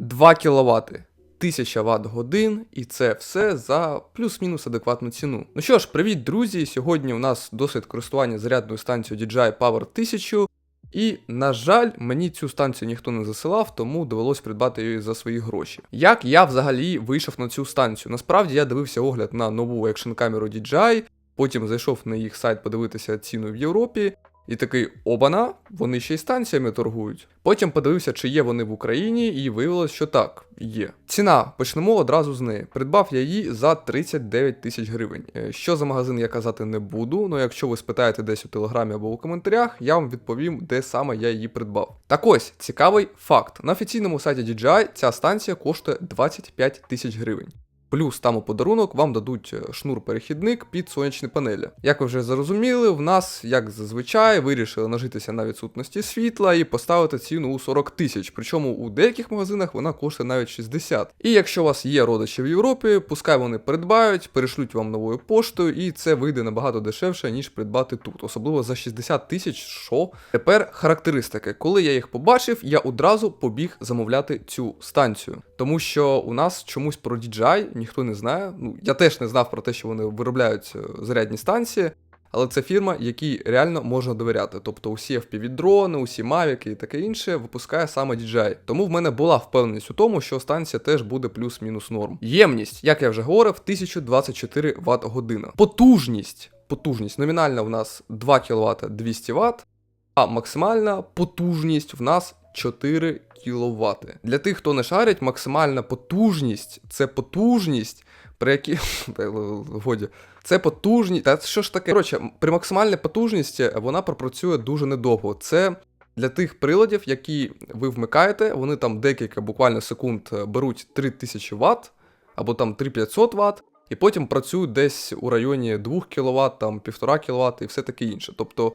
2 кВт. 1000 Вт годин, і це все за плюс-мінус адекватну ціну. Ну що ж, привіт, друзі! Сьогодні у нас досвід користування зарядною станцією DJI Power 1000. І, на жаль, мені цю станцію ніхто не засилав, тому довелось придбати її за свої гроші. Як я взагалі вийшов на цю станцію? Насправді я дивився огляд на нову екшн камеру DJI, потім зайшов на їх сайт подивитися ціну в Європі. І такий обана, вони ще й станціями торгують. Потім подивився, чи є вони в Україні, і виявилось, що так, є. Ціна, почнемо одразу з неї. Придбав я її за 39 тисяч гривень. Е, Що за магазин я казати не буду, але якщо ви спитаєте десь у телеграмі або у коментарях, я вам відповім, де саме я її придбав. Так ось, цікавий факт. На офіційному сайті DJI ця станція коштує 25 тисяч гривень. Плюс там у подарунок вам дадуть е, шнур-перехідник під сонячні панелі. Як ви вже зрозуміли, в нас, як зазвичай, вирішили нажитися на відсутності світла і поставити ціну у 40 тисяч. Причому у деяких магазинах вона коштує навіть 60. І якщо у вас є родичі в Європі, пускай вони придбають, перешлють вам новою поштою, і це вийде набагато дешевше, ніж придбати тут. Особливо за 60 тисяч. Що? Тепер характеристики. Коли я їх побачив, я одразу побіг замовляти цю станцію. Тому що у нас чомусь про DJI ніхто не знає. Ну, я теж не знав про те, що вони виробляють е, зарядні станції, але це фірма, якій реально можна довіряти. Тобто усі FPV-дрони, усі Mavic і таке інше випускає саме DJI. Тому в мене була впевненість у тому, що станція теж буде плюс-мінус норм. Ємність, як я вже говорив, 1024 Вт година. Потужність. Потужність номінальна в нас 2 кВт 200 Вт, а максимальна потужність в нас 4 кВт. Для тих, хто не шарить, максимальна потужність це потужність, при якій. Годі. Це потужність. Та що ж таке? Коротше, при максимальній потужності вона пропрацює дуже недовго. Це для тих приладів, які ви вмикаєте, вони там декілька буквально секунд е, беруть 3000 Вт або там 3500 Вт, і потім працюють десь у районі 2 кВт, там 1,5 кВт і все таке інше. Тобто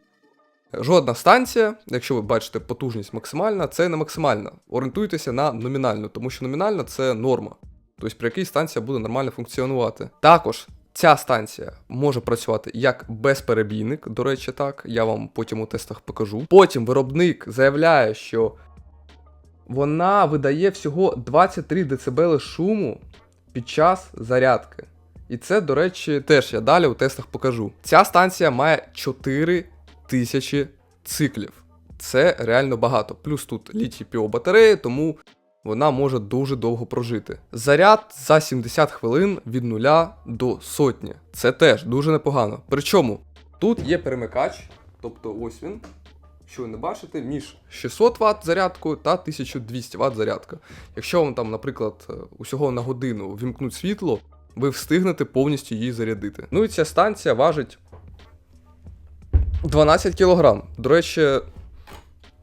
Жодна станція, якщо ви бачите потужність максимальна, це не максимальна. Орієнтуйтеся на номінальну, тому що номінальна це норма. Тобто при якій станція буде нормально функціонувати. Також ця станція може працювати як безперебійник, до речі, так, я вам потім у тестах покажу. Потім виробник заявляє, що вона видає всього 23 дБ шуму під час зарядки. І це, до речі, теж я далі у тестах покажу. Ця станція має 4 тисячі циклів. Це реально багато. Плюс тут літій піо батареї, тому вона може дуже довго прожити. Заряд за 70 хвилин від нуля до сотні. Це теж дуже непогано. Причому тут є перемикач, тобто ось він. Що ви не бачите, між 600 Вт зарядкою та 1200 Вт зарядка. Якщо вам там, наприклад, е, усього на годину вімкнуть світло, ви встигнете повністю її зарядити. Ну і ця станція важить 12 кг. До речі,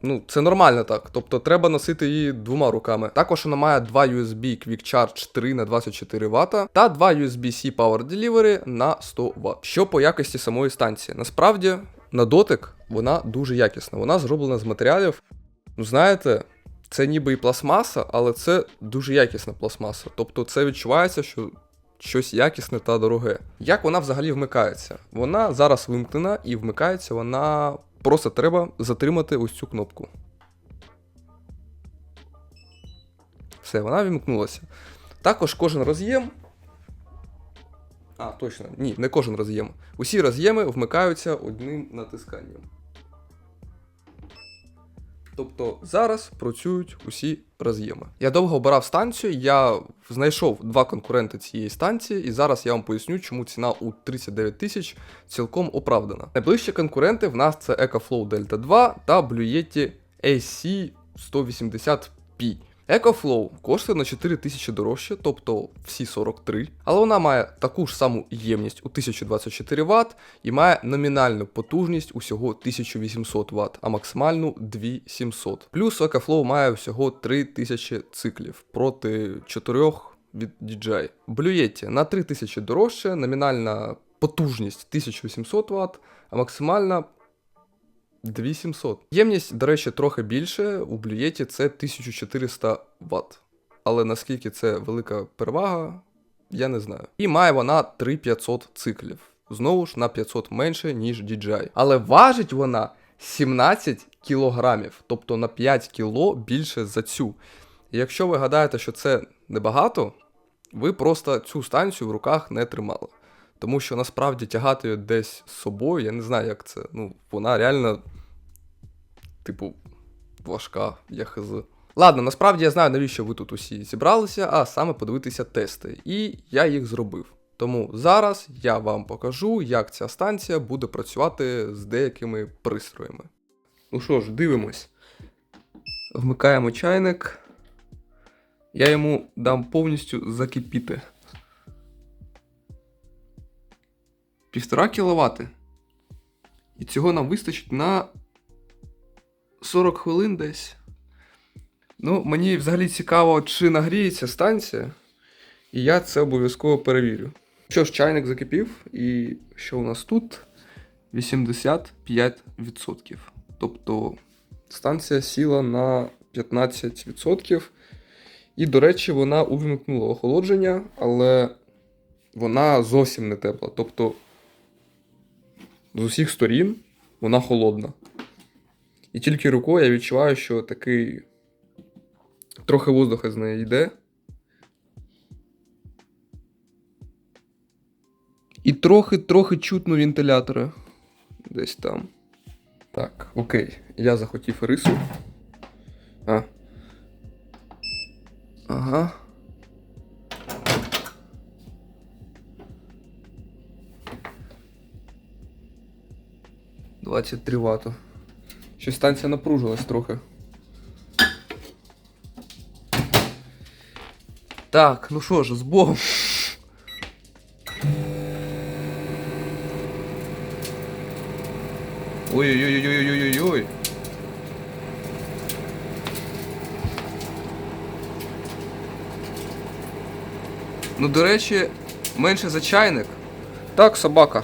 ну, це нормально так. Тобто треба носити її двома руками. Також вона має два USB Quick Charge 3 на 24 Вт та два USB-C Power Delivery на 100 Вт. Що по якості самої станції? Насправді, на дотик вона дуже якісна. Вона зроблена з матеріалів. Ну, знаєте, це ніби і пластмаса, але це дуже якісна пластмаса. Тобто це відчувається, що щось якісне та дороге. Як вона взагалі вмикається? Вона зараз вимкнена і вмикається вона. Просто треба затримати ось цю кнопку. Все, вона вимкнулася. Також кожен роз'єм. А, точно, ні, не кожен роз'єм. Усі роз'єми вмикаються одним натисканням. Тобто зараз працюють усі роз'єми. Я довго обирав станцію, я знайшов два конкуренти цієї станції, і зараз я вам поясню, чому ціна у 39 тисяч цілком оправдана. Найближчі конкуренти в нас це EcoFlow Delta 2 та Blue Yeti AC180P. EcoFlow коштує на 4 тисячі дорожче, тобто всі 43, але вона має таку ж саму ємність у 1024 Вт і має номінальну потужність усього 1800 Вт, а максимальну 2700. Плюс EcoFlow має всього 3000 циклів проти 4 від DJI. Blue Yeti на 3000 дорожче, номінальна потужність 1800 Вт, а максимальна 2700. Ємність, до речі, трохи більше. У блюєті це 1400 Вт. Але наскільки це велика перевага, я не знаю. І має вона 3500 циклів. Знову ж на 500 менше, ніж DJI. Але важить вона 17 кілограмів, тобто на 5 кіло більше за цю. І якщо ви гадаєте, що це небагато, ви просто цю станцію в руках не тримали. Тому що насправді тягати її десь з собою, я не знаю, як це. Ну, вона реально, типу, важка, я хз. Ладно, насправді я знаю, навіщо ви тут усі зібралися, а саме подивитися тести. І я їх зробив. Тому зараз я вам покажу, як ця станція буде працювати з деякими пристроями. Ну що ж, дивимось. Вмикаємо чайник. Я йому дам повністю закипіти. Півтора кіловати. І цього нам вистачить на 40 хвилин десь. Ну, мені взагалі цікаво, чи нагріється станція, і я це обов'язково перевірю. Що ж, чайник закипів, і що у нас тут? 85%. Тобто станція сіла на 15%. І, до речі, вона увімкнула охолодження, але вона зовсім не тепла. Тобто з усіх сторін вона холодна. І тільки рукою я відчуваю, що такий трохи воздуха з неї йде. І трохи-трохи чутно вентилятори. Десь там. Так, окей. Я захотів рису. 23 Вт. Щось станція напружилась трохи. Так, ну що ж, з Богом. Ой-ой-ой-ой-ой-ой-ой. Ну, до речі, менше за чайник. Так, собака.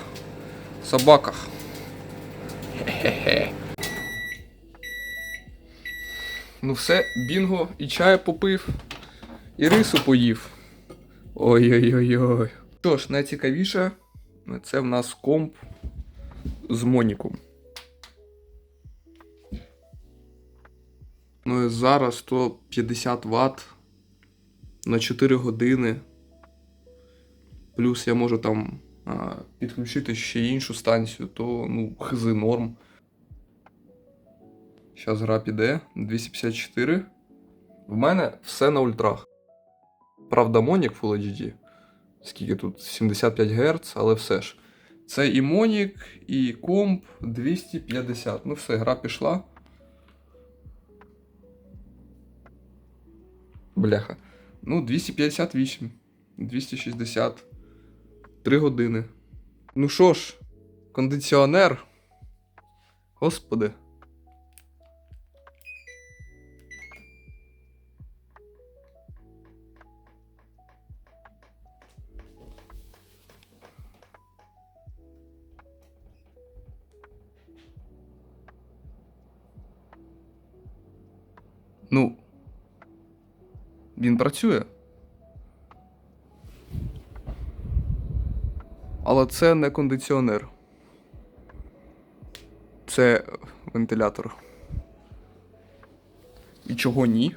Собаках. Хе-хе-хе. Ну все, бінго, і чаю попив, і рису поїв. Ой-ой-ой-ой. Що ж, найцікавіше, це в нас комп з Моніком. Ну і зараз то 50 Вт на 4 години. Плюс я можу там підключити ще іншу станцію, то ну, хз норм. Зараз гра піде 254. В мене все на ультрах. Правда, Монік Full HD. Скільки тут? 75 Гц, але все ж. Це і Монік, і комп 250. Ну все, гра пішла. Бляха. Ну, 258. 260. 3 години. Ну що ж, кондиціонер. Господи. Ну. Він працює. Але це не кондиціонер. Це вентилятор. І чого ні?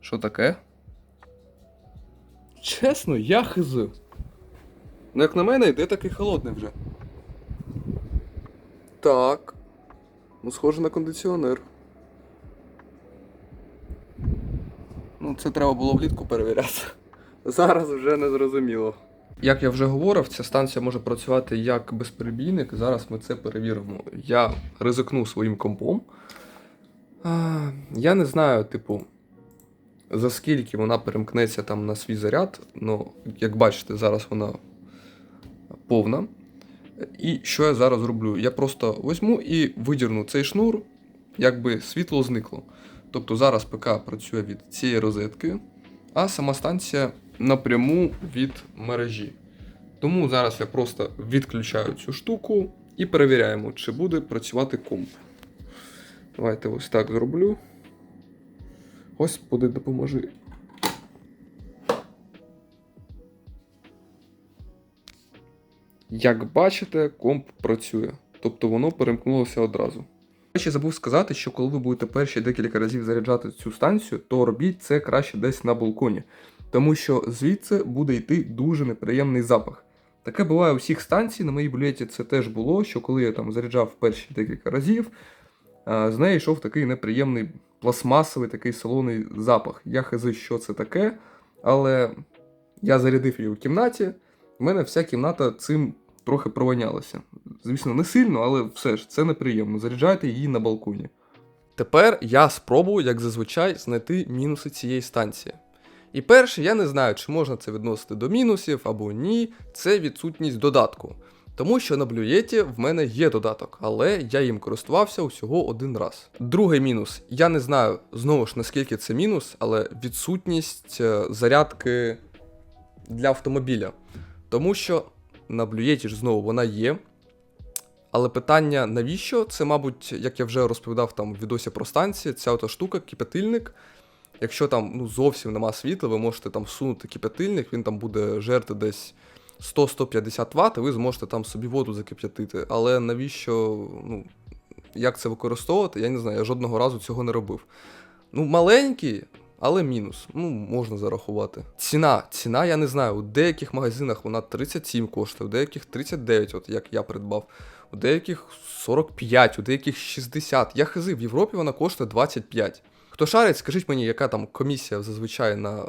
Що таке? Чесно, я хз. Ну, як на мене, йде такий холодний вже. Так. Ну, схоже на кондиціонер. Ну, це треба було влітку перевіряти. Зараз вже не зрозуміло. Як я вже говорив, ця станція може працювати як безперебійник. Зараз ми це перевіримо. Я ризикну своїм компом. Я не знаю, типу, за скільки вона перемкнеться там на свій заряд. Ну, як бачите, зараз вона повна. І що я зараз зроблю? Я просто візьму і видірну цей шнур, якби світло зникло. Тобто зараз ПК працює від цієї розетки, а сама станція напряму від мережі. Тому зараз я просто відключаю цю штуку і перевіряємо, чи буде працювати комп. Давайте ось так зроблю. Господи, допоможи. Як бачите, комп працює. Тобто воно перемкнулося одразу. Я ще забув сказати, що коли ви будете перші декілька разів заряджати цю станцію, то робіть це краще десь на балконі, тому що звідси буде йти дуже неприємний запах. Таке буває у всіх станцій, на моїй булеті це теж було, що коли я там заряджав перші декілька разів, з неї йшов такий неприємний пластмасовий такий солоний запах. Я хази, що це таке, але я зарядив її у кімнаті, в мене вся кімната цим трохи провонялася. Звісно, не сильно, але все ж це неприємно. Заряджайте її на балконі. Тепер я спробую, як зазвичай, знайти мінуси цієї станції. І перше, я не знаю, чи можна це відносити до мінусів або ні, це відсутність додатку. Тому що на блюєті в мене є додаток, але я їм користувався усього один раз. Другий мінус. Я не знаю знову ж наскільки це мінус, але відсутність е, зарядки для автомобіля. Тому що на блюєті ж знову вона є. Але питання, навіщо? Це, мабуть, як я вже розповідав там в відосі про станції, ця ота штука, кипятильник. Якщо там ну, зовсім нема світла, ви можете там всунути кипятильник, він там буде жерти десь 100-150 Вт, і ви зможете там собі воду закип'ятити. Але навіщо, ну, як це використовувати, я не знаю, я жодного разу цього не робив. Ну, маленький, але мінус. Ну, можна зарахувати. Ціна. Ціна, я не знаю. У деяких магазинах вона 37 коштує, у деяких 39, от як я придбав, у деяких 45, у деяких 60. Я хази, в Європі вона коштує 25. Хто шарить, скажіть мені, яка там комісія зазвичай на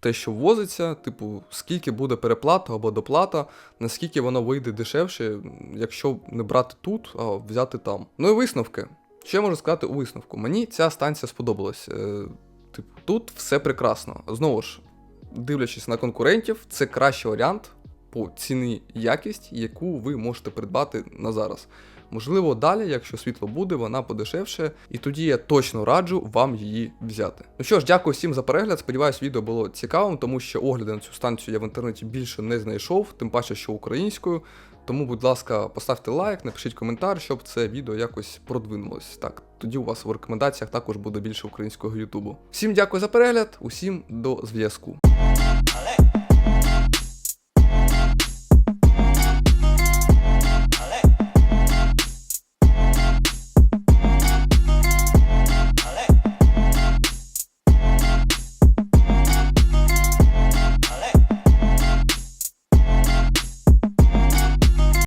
те, що ввозиться, типу, скільки буде переплата або доплата, наскільки воно вийде дешевше, якщо не брати тут, а взяти там. Ну і висновки. Що я можу сказати у висновку? Мені ця станція сподобалась. Е, Типу, тут все прекрасно. Знову ж, дивлячись на конкурентів, це кращий варіант по ціні якість, яку ви можете придбати на зараз. Можливо, далі, якщо світло буде, вона подешевше, і тоді я точно раджу вам її взяти. Ну що ж, дякую всім за перегляд. Сподіваюсь, відео було цікавим, тому що огляди на цю станцію я в інтернеті більше не знайшов, тим паче, що українською. Тому, будь ласка, поставте лайк, напишіть коментар, щоб це відео якось продвинулось. Так, тоді у вас в рекомендаціях також буде більше українського Ютубу. Всім дякую за перегляд, усім до зв'язку.